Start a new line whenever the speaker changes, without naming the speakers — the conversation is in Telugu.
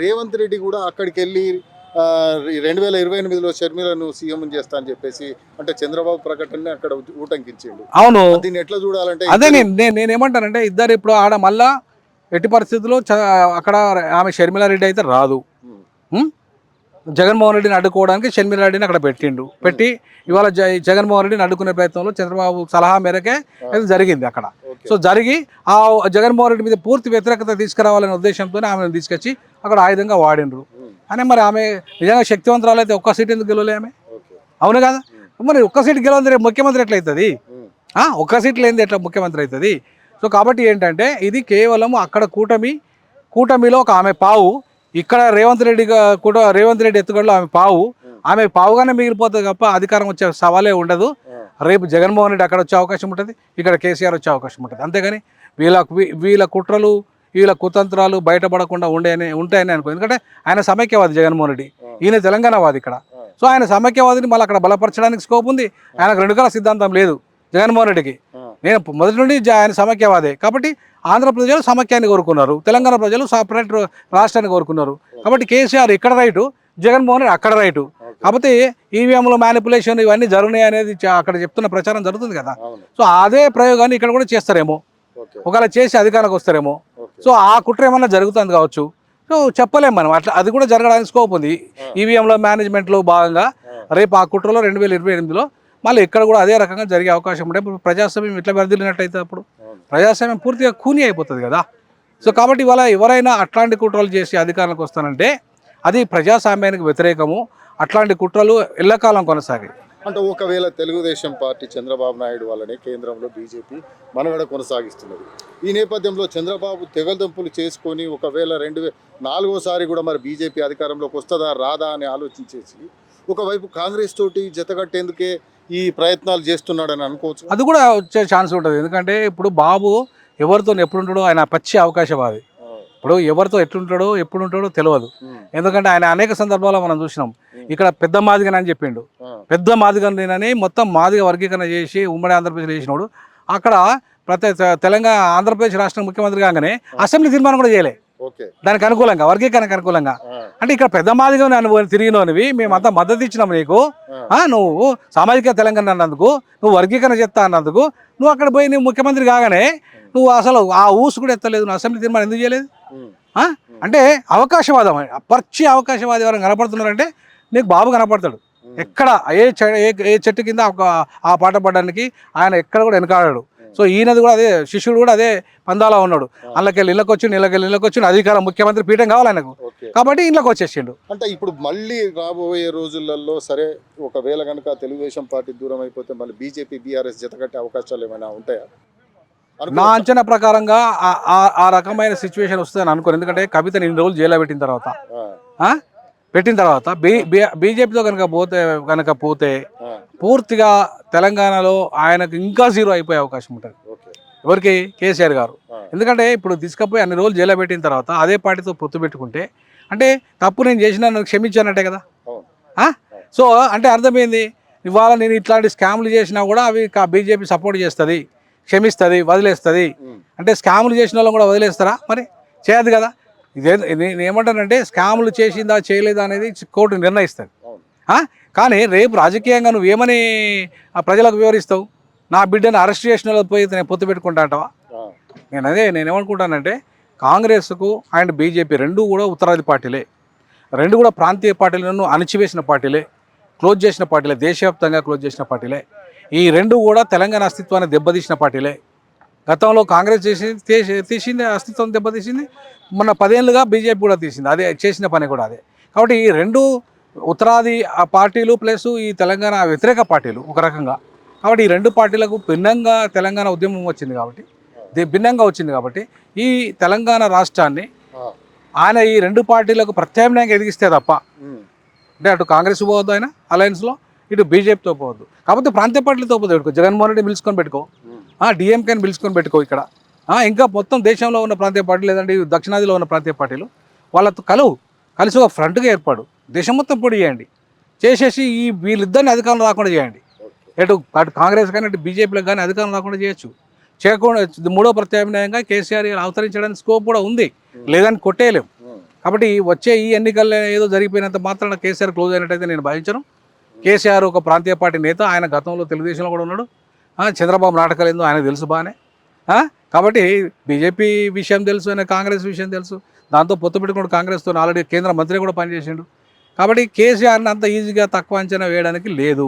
రేవంత్ రెడ్డి కూడా అక్కడికి వెళ్ళి రెండు వేల ఇరవై ఎనిమిదిలో షర్మిలను సీఎం చేస్తా అని చెప్పేసి అంటే చంద్రబాబు ప్రకటనని అక్కడ ఊటంకించిండు.
అవును.
దీన్ని ఎట్లా చూడాలంటే
అదే నేను నేను నేనేమంటానంటే ఇద్దరు ఇప్పుడు ఆడ మళ్ళా ఎట్టి పరిస్థితుల్లో అక్కడ ఆమె షర్మిలారెడ్డి అయితే రాదు? జగన్మోహన్ రెడ్డిని అడ్డుకోవడానికి షర్మిలారెడ్డిని అక్కడ పెట్టిండు. పెట్టి ఇవాళ జగన్మోహన్ రెడ్డిని అడ్డుకునే ప్రయత్నంలో చంద్రబాబు సలహా మేరకే ఇది జరిగింది అక్కడ. సో జరిగి ఆ జగన్మోహన్ రెడ్డి మీద పూర్తి వ్యతిరేకత తీసుకురావాలనే ఉద్దేశంతో ఆమెను తీసుకొచ్చి అక్కడ ఆయుధంగా వాడిండ్రు.
ఉమ్,
అని మరి ఆమె నిజంగా శక్తివంతరాలు అయితే ఒక్క సీట్ ఎందుకు గెలవలే ఆమె? అవును కదా? మరి ఒక్క సీట్ గెలవంది రేపు ముఖ్యమంత్రి ఎట్లయితుంది? ఆ, ఒక్క సీట్ లేనిది ఎట్లా ముఖ్యమంత్రి అవుతుంది సో కాబట్టి ఏంటంటే ఇది కేవలం అక్కడ కూటమి కూటమిలో ఒక ఆమె పావు ఇక్కడ రేవంత్ రెడ్డి కూడా రేవంత్ రెడ్డి ఎత్తుగడలో ఆమె పావు. ఆమె పావుగానే మిగిలిపోతుంది తప్ప అధికారం వచ్చే సవాలే ఉండదు. రేపు జగన్మోహన్ రెడ్డి అక్కడ వచ్చే అవకాశం ఉంటుంది. ఇక్కడ కేసీఆర్ వచ్చే అవకాశం ఉంటుంది. అంతేగాని వీళ్ళ వీళ్ళ కుట్రలు వీళ్ళ కుతంత్రాలు బయటపడకుండా ఉండే ఉంటాయని అనుకో ఎందుకంటే ఆయన సమైక్యవాది జగన్మోహన్ రెడ్డి. ఈయన తెలంగాణవాది ఇక్కడ. సో ఆయన సమైక్యవాదిని మళ్ళీ అక్కడ బలపరచడానికి స్కోప్ ఉంది. ఆయనకు రెండు కాల సిద్ధాంతం లేదు జగన్మోహన్ రెడ్డికి. నేను మొదటి నుండి ఆయన సమైక్యవాదే కాబట్టి ఆంధ్ర ప్రజలు సమైక్యాన్ని కోరుకున్నారు. తెలంగాణ ప్రజలు సపరేట్ రాష్ట్రాన్ని కోరుకున్నారు. కాబట్టి కేసీఆర్ ఇక్కడ రైటు జగన్మోహన్ రెడ్డి అక్కడ రైటు. కాకపోతే ఈవీఎంలో మ్యానిపులేషన్ ఇవన్నీ జరుగునాయి అనేది అక్కడ చెప్తున్న ప్రచారం జరుగుతుంది కదా. సో అదే ప్రయోగాన్ని ఇక్కడ కూడా చేస్తారేమో. ఒకవేళ చేసి అధికారంకి వస్తారేమో. సో ఆ కుట్ర ఏమన్నా జరుగుతుంది కావచ్చు. సో చెప్పలేం మనం. అట్లా అది కూడా జరగడానికి స్కోప్ ఉంది. ఈవీఎంలో మేనేజ్మెంట్లో భాగంగా రేపు ఆ కుట్రలో రెండు వేల ఇరవై ఎనిమిదిలో మళ్ళీ ఇక్కడ కూడా అదే రకంగా జరిగే అవకాశం ఉంటే ఇప్పుడు ప్రజాస్వామ్యం ఇట్లా వదిలినట్టయితే అప్పుడు ప్రజాస్వామ్యం పూర్తిగా కూని అయిపోతుంది కదా. సో కాబట్టి ఇవాళ ఎవరైనా అట్లాంటి కుట్రలు చేసి అధికారంలోకి వస్తానంటే అది ప్రజాస్వామ్యానికి వ్యతిరేకము. అట్లాంటి కుట్రలు ఎల్లకాలం కొనసాగాయి.
అంటే ఒకవేళ తెలుగుదేశం పార్టీ చంద్రబాబు నాయుడు వల్లనే కేంద్రంలో బీజేపీ మనుగడ కొనసాగిస్తున్నది. ఈ నేపథ్యంలో చంద్రబాబు తెగదెంపులు చేసుకొని ఒకవేళ రెండు నాలుగోసారి కూడా మరి బీజేపీ అధికారంలోకి వస్తుందా రాదా అని ఆలోచించేసి ఒకవైపు కాంగ్రెస్ తోటి జతగట్టేందుకే ఈ ప్రయత్నాలు చేస్తున్నాడని అనుకోవచ్చు.
అది కూడా వచ్చే ఛాన్స్ ఉంటుంది. ఎందుకంటే ఇప్పుడు బాబు ఎవరితో ఎప్పుడుంటాడో ఆయన పచ్చి అవకాశవాది ఇప్పుడు ఎవరితో ఎట్లుంటాడో ఎప్పుడు ఉంటాడో తెలియదు ఎందుకంటే ఆయన అనేక సందర్భాల్లో మనం చూసినాం. ఇక్కడ పెద్ద మాదిగని అని చెప్పిండు. పెద్ద మాదిగని మొత్తం మాదిగ వర్గీకరణ చేసి ఉమ్మడి ఆంధ్రప్రదేశ్ చేసినాడు. అక్కడ ప్రతి తెలంగాణ ఆంధ్రప్రదేశ్ రాష్ట్ర ముఖ్యమంత్రి కాగానే అసెంబ్లీ తీర్మానం కూడా చేయలే. దానికి అనుకూలంగా వర్గీకరణకు అనుకూలంగా. అంటే ఇక్కడ పెద్ద మాదిగా నువ్వు తిరిగినవి మేమంతా మద్దతు ఇచ్చినాం నీకు. నువ్వు సామాజిక తెలంగాణ అన్నందుకు నువ్వు వర్గీకరణ చెప్తా అన్నందుకు నువ్వు అక్కడ పోయి నువ్వు ముఖ్యమంత్రి కాగానే నువ్వు అసలు ఆ ఊసు కూడా ఎత్తలేదు నువ్వు అసెంబ్లీ తీర్మానం ఎందుకు చేయలేదు? అంటే అవకాశవాదం పచ్చి అవకాశవాది ఎవరైనా కనపడుతున్నారంటే నీకు బాబు కనపడతాడు. ఎక్కడ ఏ ఏ చెట్టు కింద ఒక ఆ పాట పడడానికి ఆయన ఎక్కడ కూడా వెనకాడాడు. సో ఈయనది కూడా అదే శిష్యుడు కూడా అదే పందాలా ఉన్నాడు. అందులోకెళ్ళి ఇళ్ళకి వచ్చి ఇళ్ళకెళ్ళి ఇళ్ళకి వచ్చి అధికారం ముఖ్యమంత్రి పీఠం కావాలి ఆయనకు. కాబట్టి ఇళ్ళకి వచ్చేసిండు.
అంటే ఇప్పుడు మళ్ళీ రాబోయే రోజులలో సరే ఒకవేళ కనుక తెలుగుదేశం పార్టీ దూరం అయిపోతే మళ్ళీ బీజేపీ బీఆర్ఎస్ జతకట్టే అవకాశాలు ఏమైనా ఉంటాయా?
నా అంచనా ప్రకారంగా ఆ- రకమైన సిచ్యువేషన్ వస్తుందని అనుకోను. ఎందుకంటే కవితని ఇన్ని రోజులు జైల్లో పెట్టిన తర్వాత? పెట్టిన తర్వాత బీ బీజేపీతో కనుక పోతే కనుక పోతే పూర్తిగా తెలంగాణలో ఆయనకు ఇంకా జీరో అయిపోయే అవకాశం ఉంటుంది. ఎవరికి? కేసీఆర్ గారు. ఎందుకంటే ఇప్పుడు తీసుకపోయి అన్ని రోజులు జైల్లో పెట్టిన తర్వాత అదే పార్టీతో పొత్తు పెట్టుకుంటే అంటే తప్పు నేను చేసిన నన్ను క్షమించానంటే కదా? సో అంటే అర్థమైంది? ఇవాళ నేను ఇట్లాంటి స్కామ్లు చేసినా కూడా అవి బీజేపీ సపోర్ట్ చేస్తుంది క్షమిస్తుంది వదిలేస్తుంది. అంటే స్కాములు చేసిన వాళ్ళని కూడా వదిలేస్తారా? మరి చేయదు కదా? ఇదే నేను ఏమంటానంటే స్కాములు చేసిందా చేయలేదా అనేది కోర్టు నిర్ణయిస్తుంది? కానీ రేపు రాజకీయంగా నువ్వు ఏమని ఆ ప్రజలకు వివరిస్తావు? నా బిడ్డను అరెస్ట్ చేసిన వాళ్ళతో పోయి నేను పొత్తు పెట్టుకుంటా అంటావా? నేను అదే నేను ఏమనుకుంటానంటే కాంగ్రెస్కు అండ్ బీజేపీ రెండు కూడా ఉత్తరాది పార్టీలే. రెండు కూడా ప్రాంతీయ పార్టీలను అణిచివేసిన పార్టీలే క్లోజ్ చేసిన పార్టీలే దేశవ్యాప్తంగా క్లోజ్ చేసిన పార్టీలే. ఈ రెండు కూడా తెలంగాణ అస్తిత్వాన్ని దెబ్బతీసిన పార్టీలే. గతంలో కాంగ్రెస్ చేసి తీసింది అస్తిత్వం దెబ్బతీసింది మొన్న పదేళ్ళుగా బీజేపీ కూడా తీసింది. అదే చేసిన పని కూడా అదే. కాబట్టి ఈ రెండు ఉత్తరాది పార్టీలు ప్లస్ ఈ తెలంగాణ వ్యతిరేక పార్టీలు ఒక రకంగా. కాబట్టి ఈ రెండు పార్టీలకు భిన్నంగా తెలంగాణ ఉద్యమం వచ్చింది కాబట్టి భిన్నంగా వచ్చింది కాబట్టి ఈ తెలంగాణ రాష్ట్రాన్ని ఆయన ఈ రెండు పార్టీలకు ప్రత్యామ్నాయంగా ఎదిగిస్తే తప్ప అంటే అటు కాంగ్రెస్ పోవద్దు ఆయన అలయన్స్లో ఇటు బీజేపీతో పోవద్దు. కాకపోతే ప్రాంతీయ పార్టీలతో పోతే పెట్టుకో జగన్మోహన్ రెడ్డి పిలుచుకొని పెట్టుకో. డిఎంకేని పిలుచుకొని పెట్టుకో ఇక్కడ. ఇంకా మొత్తం దేశంలో ఉన్న ప్రాంతీయ పార్టీలు లేదంటే దక్షిణాదిలో ఉన్న ప్రాంతీయ పార్టీలు వాళ్ళతో కలువు. కలిసి ఒక ఫ్రంట్గా ఏర్పాడు. దేశం మొత్తం పొడి చేయండి. చేసేసి ఈ వీళ్ళిద్దరిని అధికారం రాకుండా చేయండి. ఎటు అటు కాంగ్రెస్ కానీ అటు బీజేపీలకు కానీ అధికారం రాకుండా చేయొచ్చు. చేయకుండా మూడో ప్రత్యామ్నాయంగా కేసీఆర్ అవతరించడానికి స్కోప్ కూడా ఉంది. లేదని కొట్టేయలేం. కాబట్టి వచ్చే ఈ ఎన్నికల్లో ఏదో జరిగిపోయినంత మాత్రాన కేసీఆర్ క్లోజ్ అయినట్టయితే నేను భావించను. కేసీఆర్ ఒక ప్రాంతీయ పార్టీ నేత. ఆయన గతంలో తెలుగుదేశంలో కూడా ఉన్నాడు. చంద్రబాబు నాటకాలు ఏందో ఆయనకు తెలుసు బాగానే. కాబట్టి బీజేపీ విషయం తెలుసు ఆయన కాంగ్రెస్ విషయం తెలుసు. దాంతో పొత్తు పెట్టుకుని కాంగ్రెస్తో. ఆల్రెడీ కేంద్ర మంత్రి కూడా పనిచేసిండు. కాబట్టి కేసీఆర్ని అంత ఈజీగా తక్కువ అంచనా వేయడానికి లేదు.